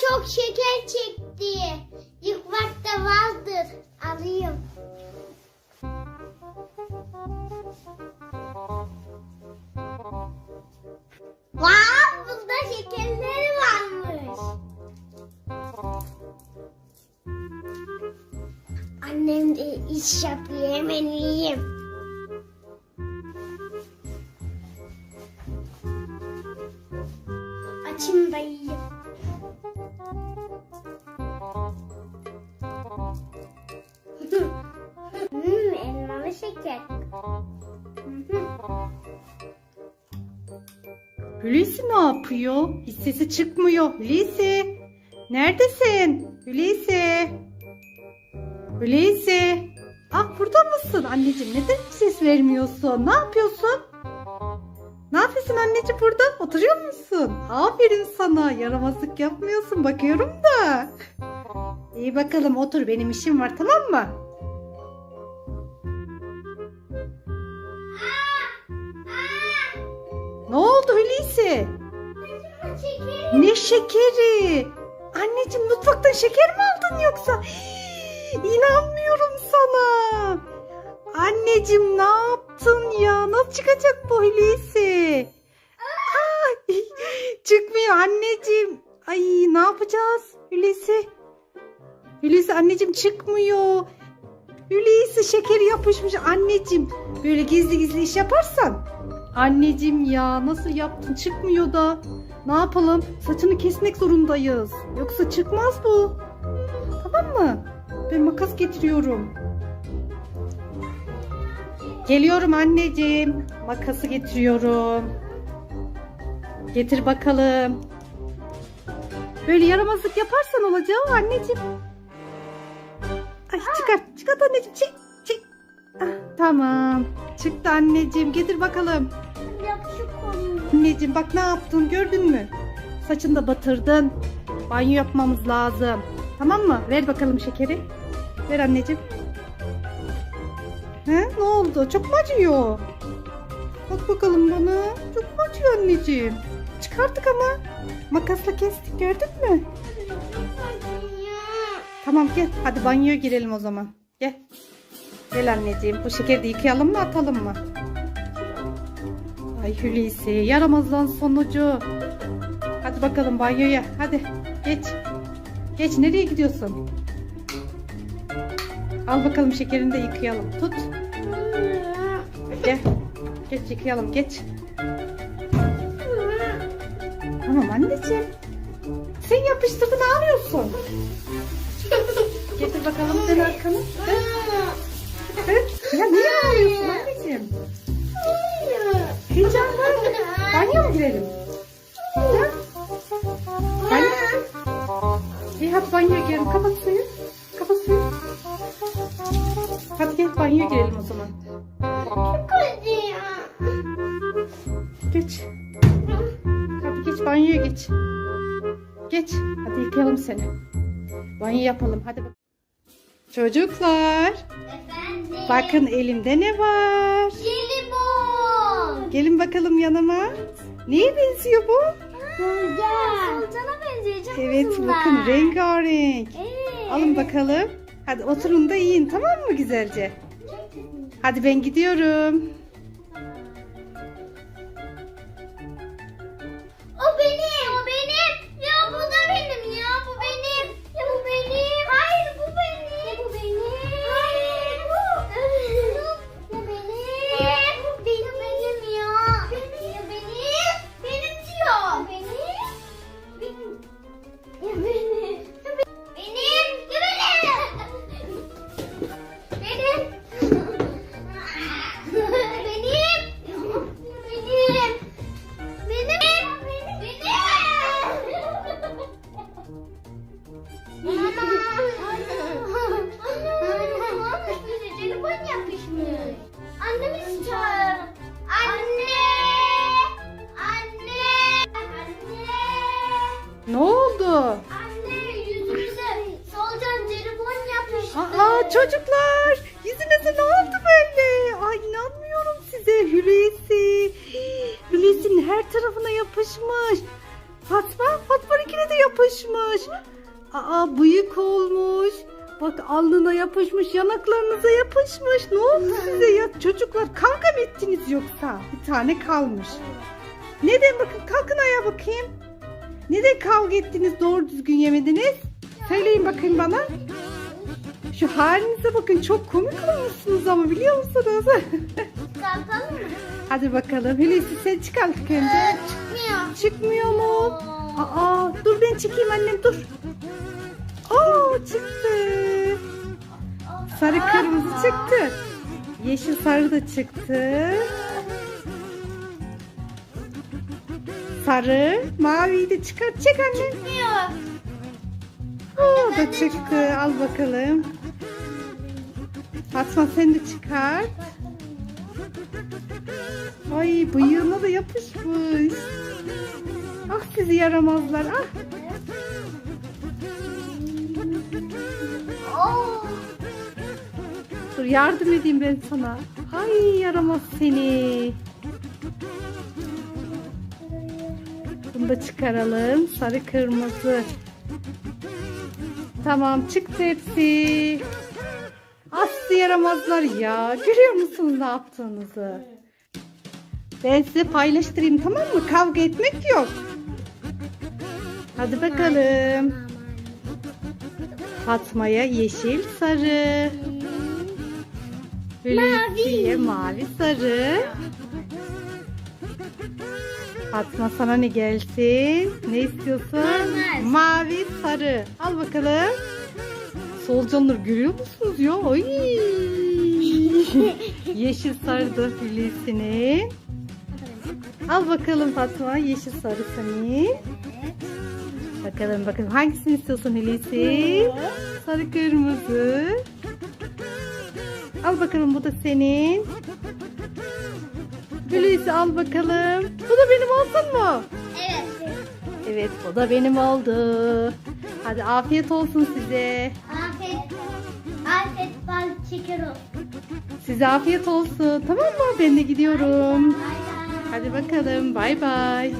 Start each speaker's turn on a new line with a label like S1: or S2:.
S1: çok şeker çekti. Yıkmakta vardır. Alayım. Vay bunda şekerleri varmış. Annem de iş yapıyor hemen yiyeyim. Açayım da yiyeyim. Hı.
S2: Hulusi ne yapıyor? Hiç sesi çıkmıyor. Hulusi. Neredesin? Hulusi. Hulusi. Ah burada mısın? Anneciğim neden hiç ses vermiyorsun? Ne yapıyorsun? Ne yapıyorsun anneciğim burada? Oturuyor musun? Aferin sana. Yaramazlık yapmıyorsun. Bakıyorum da. İyi bakalım otur. Benim işim var tamam mı?
S1: Şeker.
S2: Ne şekeri? Anneciğim mutfaktan şeker mi aldın yoksa? Hii, İnanmıyorum sana. Anneciğim ne yaptın ya? Nasıl çıkacak bu Hulusi? Çıkmıyor anneciğim. Ay ne yapacağız Hulusi? Hulusi anneciğim çıkmıyor. Hulusi şekeri yapışmış anneciğim. Böyle gizli gizli iş yaparsan. Anneciğim ya nasıl yaptın çıkmıyor da. Ne yapalım? Saçını kesmek zorundayız. Yoksa çıkmaz bu. Tamam mı? Ben makas getiriyorum. Geliyorum anneciğim. Makası getiriyorum. Getir bakalım. Böyle yaramazlık yaparsan olacağı anneciğim. Ay çıkar. Çıkart anneciğim. Çık. Çık. Ah, tamam. Çıktı anneciğim. Getir bakalım. Anneciğim bak ne yaptın gördün mü? Saçını da batırdın. Banyo yapmamız lazım. Tamam mı? Ver bakalım şekeri. Ver anneciğim. He? Ne oldu? Çok mu acıyor? Bak bakalım bana. Çok mu acıyor anneciğim? Çıkarttık ama. Makasla kestik gördün mü? Tamam gel. Hadi banyoya girelim o zaman. Gel. Gel anneciğim. Bu şekeri de yıkayalım mı atalım mı? Ay Hulusi yaramazlan sonucu. Hadi bakalım banyoya. Hadi geç. Geç nereye gidiyorsun? Al bakalım şekerini de yıkayalım. Tut. Gel. Geç yıkayalım geç. Tamam anneciğim. Sen yapıştırdın ağrıyorsun. Hadi banyoya girelim. Kapat suyu. Kapat suyu. Hadi gel banyoya girelim o zaman. Geç. Hadi geç banyoya geç. Geç. Hadi yıkayalım seni. Banyo yapalım. Hadi bak. Çocuklar.
S1: Efendim.
S2: Bakın elimde ne var?
S1: Jelibon.
S2: Gelin bakalım yanıma. Neye benziyor bu?
S1: Güzel. Çok
S2: Evet
S1: güzel.
S2: bakın rengarenk.
S1: Evet.
S2: Alın bakalım. Hadi oturun da yiyin tamam mı güzelce? Hadi ben gidiyorum. Çocuklar yüzünüze ne oldu böyle? Ay inanmıyorum size Hulusi. Hulusi'nin her tarafına yapışmış. Fatma, Fatma'nınkine de yapışmış. Aa bıyık olmuş. Bak alnına yapışmış, yanaklarınıza yapışmış. Ne oldu size ya? Çocuklar kavga mı ettiniz yoksa? Bir tane kalmış. Neden bakın kalkın ayağa bakayım. Neden kavga ettiniz doğru düzgün yemediniz? Söyleyin bakayım bana. Şu halinize bakın çok komik olmuşsunuz ama biliyor musunuz?
S1: Kalkalım mı?
S2: Hadi bakalım. Hulusi sen çıkar önce.
S1: Çıkmıyor.
S2: Çıkmıyor mu? Aa, dur ben çekeyim annem dur. Oo çıktı. Sarı kırmızı çıktı. Yeşil sarı da çıktı. Sarı, maviyi de çıkar. Çek annem.
S1: Çıkmıyor.
S2: Oo da çıktı. Al bakalım. Fatma sen de çıkar. Ay bıyığına da yapışmış. Ah sizi yaramazlar. Ah. Dur yardım edeyim ben sana. Ay yaramaz seni. Bunu da çıkaralım. Sarı kırmızı. Tamam çıktı hepsi. Aslı yaramazlar ya. Görüyor musunuz ne yaptığınızı? Ben size paylaştırayım tamam mı? Kavga etmek yok. Hadi bakalım. Fatma'ya yeşil sarı. Hulusi'ye mavi sarı. Fatma sana ne gelsin? Ne istiyorsun?
S1: Mavi.
S2: Mavi sarı. Al bakalım. Solucanları görüyor musunuz ya? Ay. Yeşil sarı da Hulusi'nin. Al bakalım Fatma. Yeşil sarı senin. Bakalım bakalım hangisini istiyorsun Hulusi? Sarı kırmızı. Al bakalım bu da senin. Hulusi al bakalım. Bu da benim olsun mu?
S1: Evet.
S2: Evet bu da benim oldu. Hadi afiyet olsun size.
S1: Şeker olsun.
S2: Size afiyet olsun. Tamam mı? Ben de gidiyorum. Hadi bakalım. Bay bay.